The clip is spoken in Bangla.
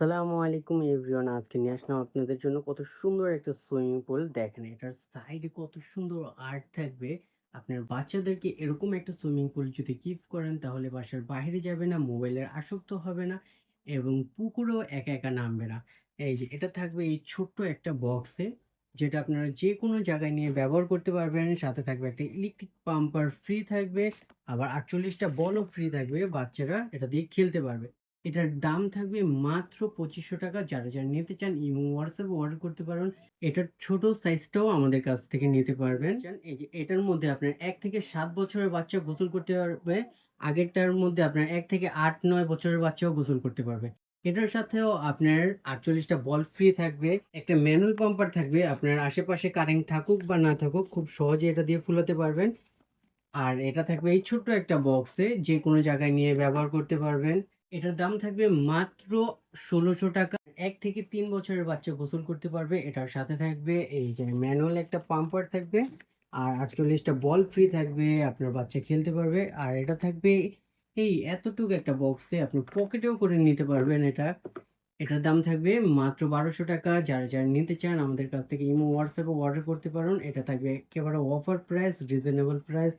আসসালামু আলাইকুম এভরিওয়ান। আজকে নিয়ে আসলাম আপনাদের জন্য কত সুন্দর একটা সুইমিং পুল। দেখেন, এটার সাইডে কত সুন্দর আর্ট থাকবে। আপনার বাচ্চাদেরকে এরকম একটা সুইমিং পুল যদি গিফট করেন, তাহলে বাসার বাইরে যাবে না, মোবাইলের আসক্ত হবে না এবং পুকুরেও একা একা নামবে না। এই যে, এটা থাকবে এই ছোট্ট একটা বক্সে, যেটা আপনারা যে কোনো জায়গায় নিয়ে ব্যবহার করতে পারবেন। সাথে থাকবে একটা ইলেকট্রিক পাম্পার ফ্রি থাকবে, আবার আটচল্লিশটা বলও ফ্রি থাকবে, বাচ্চারা এটা দিয়ে খেলতে পারবে। এটার দাম থাকবে মাত্র পঁচিশশো টাকা। যারা যারা নিতে চান ইমো, হোয়াটসঅ্যাপ অর্ডার করতে পারেন এটার ছোট সাইজটাও আমাদের কাছ থেকে নিতে পারবেন। এই যে এটার মধ্যে আপনার এক থেকে সাত বছরের বাচ্চা গোসল করতে পারবে। আগেরটার মধ্যে আপনার এক থেকে আট, নয় বছরের বাচ্চাও গোসল করতে পারবে। এটার সাথেও আপনার আটচল্লিশটা বল ফ্রি থাকবে। একটা ম্যানুয়াল পাম্পার থাকবে। আপনার আশেপাশে কারেন্ট থাকুক বা না থাকুক, খুব সহজে এটা দিয়ে ফুলাতে পারবেন। আর এটা থাকবে এই ছোট্ট একটা বক্সে যে কোনো জায়গায় নিয়ে ব্যবহার করতে পারবেন। এটার দাম থাকবে মাত্র ষোলোশো টাকা। এক থেকে তিন বছরের বাচ্চা গোসল করতে পারবে, এটার সাথে থাকবে এই যে ম্যানুয়াল একটা পাম্পার থাকবে, আর আটচল্লিশটা বল ফ্রি থাকবে, আপনার বাচ্চা খেলতে পারবে, আর এটা থাকবে এই এতটুকু একটা বক্সে আপনি পকেটেও করে নিতে পারবেন এটা। এটার দাম থাকবে মাত্র বারোশো টাকা, যারা যারা নিতে চান আমাদের কাছ থেকে ইমো, হোয়াটসঅ্যাপে অর্ডার করতে পারেন, এটা থাকবে একেবারে অফার প্রাইস রিজনেবল প্রাইস